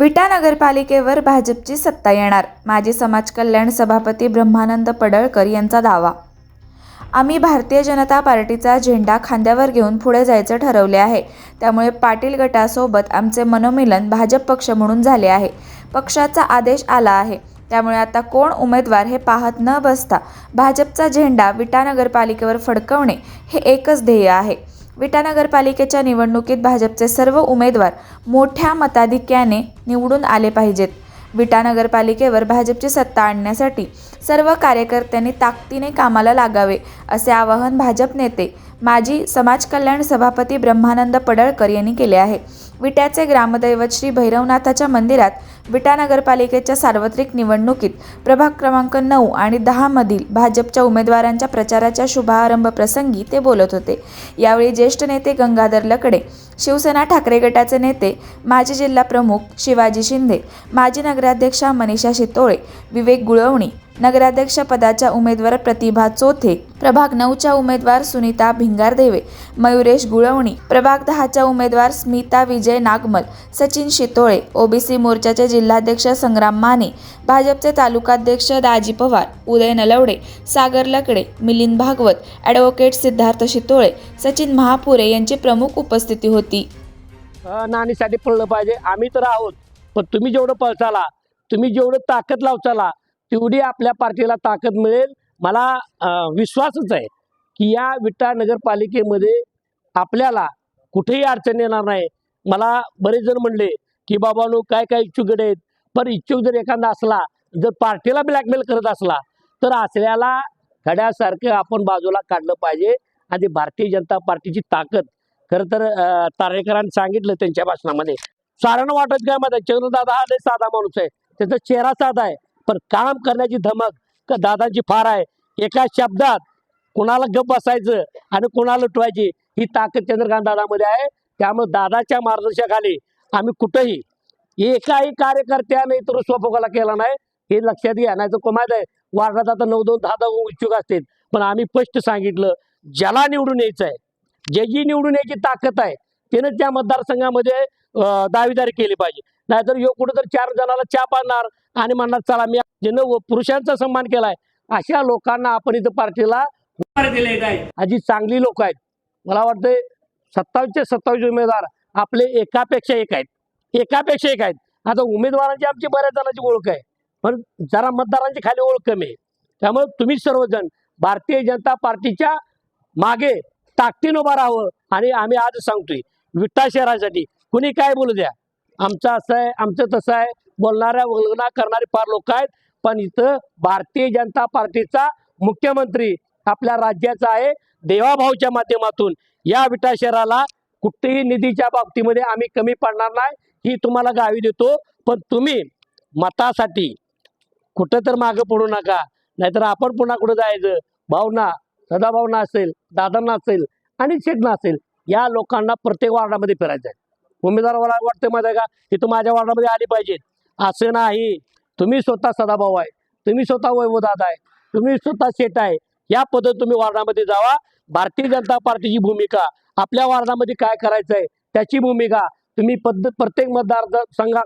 विटा नगरपालिकेवर भाजपची सत्ता येणार. माजी समाज कल्याण सभापती ब्रह्मानंद पडळकर यांचा दावा. आम्ही भारतीय जनता पार्टीचा झेंडा खांद्यावर घेऊन पुढे जायचं ठरवले आहे. त्यामुळे पाटील गटासोबत आमचे मनोमिलन भाजप पक्ष म्हणून झाले आहे. पक्षाचा आदेश आला आहे. त्यामुळे आता कोण उमेदवार हे पाहत न बसता भाजपचा झेंडा विटा नगरपालिकेवर फडकवणे हे एकच ध्येय आहे. विटा नगरपालिकेच्या निवडणुकीत भाजपचे सर्व उमेदवार मोठ्या मताधिक्याने निवडून आले पाहिजेत. विटा नगरपालिकेवर भाजपची सत्ता आणण्यासाठी सर्व कार्यकर्त्यांनी ताकदीने कामाला लागावे असे आवाहन भाजप नेते माजी समाज कल्याण सभापती ब्रह्मानंद पडळकर यांनी केले आहे. विट्याचे ग्रामदैवत श्री भैरवनाथाच्या मंदिरात विटा नगरपालिकेच्या सार्वत्रिक निवडणुकीत प्रभाग क्रमांक नऊ आणि दहामधील भाजपच्या उमेदवारांच्या प्रचाराच्या शुभारंभ प्रसंगी ते बोलत होते. यावेळी ज्येष्ठ नेते गंगाधर लकडे शिवसेना ठाकरे गटाचे नेते माजी जिल्हा प्रमुख शिवाजी शिंदे माजी नगराध्यक्षा मनीषा शितोळे विवेक गुळवणी नगराध्यक्ष पदाच्या उमेदवार प्रतिभा चोथे प्रभाग नऊच्या उमेदवार सुनीता भिंगारदेवे मयुरेश गुळवणी प्रभाग दहाच्या उमेदवार स्मिता विजय नागमल सचिन शितोळे ओबीसी मोर्चाचे जिल्हाध्यक्ष संग्राम माने भाजपचे तालुकाध्यक्ष दाजी पवार उदय नलवडे सागर लकडे मिलिंद भागवत ॲडव्होकेट सिद्धार्थ शितोळे सचिन महापुरे यांची प्रमुख उपस्थिती होती. अ, नाणीसाठी पळलं पाहिजे. आम्ही तर आहोत. पण तुम्ही जेवढं पळचाला तुम्ही जेवढं ताकद लावचाला तेवढी आपल्या पार्टीला ताकद मिळेल. मला विश्वासच आहे की या विटा नगरपालिकेमध्ये आपल्याला कुठेही अडचण येणार नाही. मला बरेच जण म्हणले की बाबानो काय काय इच्छुकडे आहेत? पण इच्छुक जर एखादा असला जर पार्टीला ब्लॅकमेल करत असला तर असल्याला खड्यासारखं आपण बाजूला काढलं पाहिजे. आणि भारतीय जनता पार्टीची ताकद खरं तर तारेकरांनी सांगितलं त्यांच्या भाषणामध्ये. सारण वाटत काय माझा चंद्रदादा हा लय साधा माणूस आहे. त्याचा चेहरा साधा आहे. पण काम करण्याची धमक का दादांची फार आहे. एका शब्दात कुणाला गप बसायचं आणि कुणाला लुटवायची ही ताकद चंद्रकांत दादामध्ये आहे. त्यामुळे दादाच्या मार्गदर्शनाखाली आम्ही कुठंही एकाही कार्यकर्त्याने तर स्वपोकाला केला नाही. हे लक्षात घ्या नाही तर कोमायत आहे वार्डात आता नऊ दोन दहा दहा इच्छुक असतील. पण आम्ही स्पष्ट सांगितलं ज्याला निवडून यायचं आहे ज्याची निवडून यायची ताकद आहे त्यानं त्या मतदारसंघामध्ये दावेदारी केली पाहिजे. नाहीतर यो कुठं तर चार जणाला चहा पाडणार आणि म्हणणार चला मी ज्यानं पुरुषांचा सन्मान केलाय. अशा लोकांना आपण इथं पार्टीला उमेदवार आहे अजी चांगली लोक आहेत. मला वाटतंय सत्तावीसचे सत्तावीस उमेदवार आपले एकापेक्षा एक आहेत. एकापेक्षा एक आहेत. आता उमेदवारांची आमची बऱ्याच जणांची ओळख आहे. पण जरा मतदारांची खाली ओळख कमी आहे. त्यामुळे तुम्ही सर्वजण भारतीय जनता पार्टीच्या मागे ताकदीनं उभं राहावं आणि आम्ही आज सांगतोय. विटा शहरासाठी कुणी काय बोलू द्या? आमचं असं आहे आमचं तसं आहे. बोलणाऱ्या वल्गना करणारे फार लोक आहेत. पण इथं भारतीय जनता पार्टीचा मुख्यमंत्री आपल्या राज्याचा आहे. देवाभावच्या माध्यमातून या विटा शहराला कुठेही निधीच्या बाबतीमध्ये आम्ही कमी पडणार नाही. ही तुम्हाला गावी देतो. पण तुम्ही मतासाठी कुठं तर मागं पडू नका. नाहीतर आपण पुन्हा कुठं जायचं? भावना सदाभावना असेल दादांना असेल आणि शेठना असेल या लोकांना प्रत्येक वार्डामध्ये फिरायचं आहे. उमेदवार मला वाटतं माहिती आहे का? की तू माझ्या वार्डामध्ये आली पाहिजेत असं नाही. तुम्ही स्वतः सदाभाऊ आहे. तुम्ही स्वतः वैभवदात आहे. तुम्ही स्वतः सेट आहे. या पद्धत तुम्ही वार्डामध्ये जावा. भारतीय जनता पार्टीची भूमिका आपल्या वार्डामध्ये काय करायचं आहे त्याची भूमिका तुम्ही पद्धत प्रत्येक मतदार संघा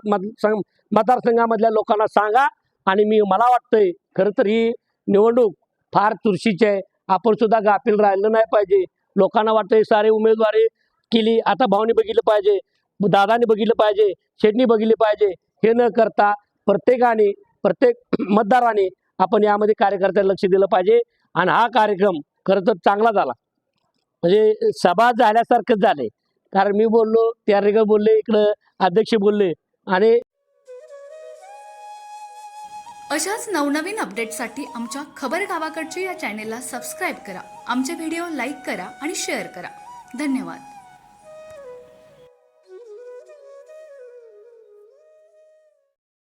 मतदारसंघामधल्या लोकांना सांगा आणि मी मला वाटतंय खरं तर ही निवडणूक फार चुरशीची आहे. आपण सुद्धा गाफील राहिलं नाही पाहिजे. लोकांना वाटतंय सारे उमेदवारी केली. आता भावनी बघितलं पाहिजे. दादाने बघितलं पाहिजे शेटनी बघितली पाहिजे हे न करता प्रत्येकाने प्रत्येक मतदाराने आपण यामध्ये कार्यकर्त्याला लक्ष दिलं पाहिजे आणि हा कार्यक्रम खरं तर चांगला झाला. म्हणजे सभा झाल्यासारखंच झालंय. कारण मी बोललो त्यारेकर बोलले इकडं अध्यक्ष बोलले आणि अशाच नवनवीन अपडेटसाठी आमच्या खबर गावाकडच्या या चॅनेलला सबस्क्राईब करा. आमचे व्हिडिओ लाईक करा आणि शेअर करा. धन्यवाद.